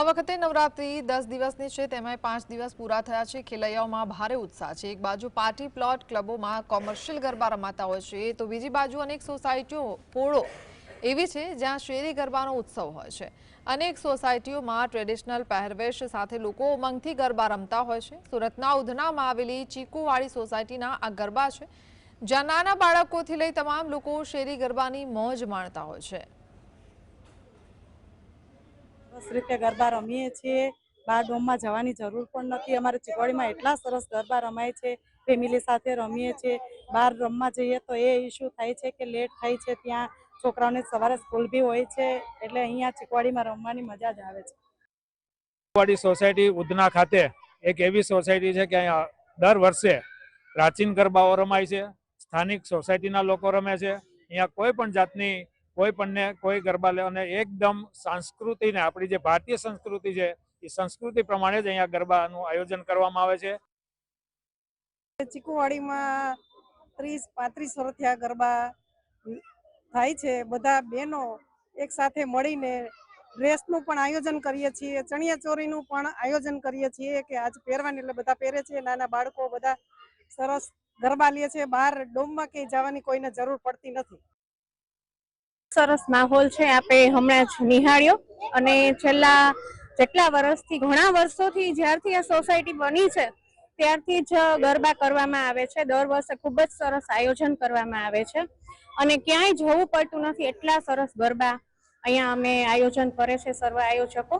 આ વખતે નવરાત્રી દસ દિવસની છે તેમાં પાંચ દિવસ પૂરા થયા છે. ખેલૈયાઓમાં ભારે ઉત્સાહ છે. એક બાજુ પાર્ટી પ્લોટ ક્લબોમાં કોમર્શિયલ ગરબા રમાતા હોય છે, તો બીજી બાજુ અનેક સોસાયટીઓ પોળો એવી છે, જ્યાં શેરી ગરબાનો ઉત્સવ હોય છે. અનેક સોસાયટીઓમાં ટ્રેડિશનલ પહેરવેશ સાથે લોકો ઉમંગથી ગરબા રમતા હોય છે. સુરતના ઉધનામાં આવેલી ચીકુવાડી સોસાયટીના આ ગરબા છે. જ્યાં નાના બાળકોથી લઈ તમામ લોકો શેરી ગરબાની મોજ માણતા હોય છે. સરસ રીતે ગરબા રમીએ છીએ. બાર ડોમમાં જવાની જરૂર પણ નથી. અમારે ચીકવાડીમાં એટલા સરસ ગરબા રમાય છે. ફેમિલી સાથે રમીએ છીએ. બહાર રમવા જઈએ તો એ ઇસ્યુ થાય છે કે લેટ થાય છે ત્યાં. છોકરાઓને સવારે સ્કૂલ બી હોય છે. એટલે અહીંયા ચીકવાડીમાં રમવાની મજા જ આવે છે. ચીકવાડી સોસાયટી ઉધના ખાતે એક એવી સોસાયટી છે કે અહીંયા દર વર્ષે પ્રાચીન ગરબાઓ રમાય છે. સ્થાનિક સોસાયટીના લોકો રમે છે. અહીંયા કોઈ પણ જાતની કોઈ પણને કોઈ ગરબા લે અને એકદમ સંસ્કૃતિને, આપણી જે ભારતીય સંસ્કૃતિ છે, એ સંસ્કૃતિ પ્રમાણે જ અહીંયા ગરબાનું આયોજન કરવામાં આવે છે. ચીકુવાડીમાં ત્રીસ, પાંત્રીસ વર્ષથી આ ગરબા થાય છે. બધા બહેનો એક સાથે મળીને ડ્રેસનું પણ આયોજન કરીએ છીએ ચણિયા ચોરીનું પણ આયોજન કરીએ છીએ કે આજ પહેરવાની એટલે બધા પહેરે છે, નાના બાળકો બધા સરસ ગરબા લે છે. બહાર ડોમમાં ક્યાંય જવાની કોઈને જરૂર પડતી નથી. સરસ માહોલ છે આપણે હમણાં જ નિહાળ્યો. અને છેલ્લા જેટલા વર્ષથી, ઘણા વર્ષોથી જ્યારથી આ સોસાયટી બની છે, ત્યારથી જ ગરબા કરવામાં આવે છે. દર વર્ષે ખૂબ જ સરસ આયોજન કરવામાં આવે છે. અને ક્યાંય જવું પડતું નથી, એટલા સરસ ગરબા અહીંયા અમે આયોજન કરે છે, સર્વ આયોજકો.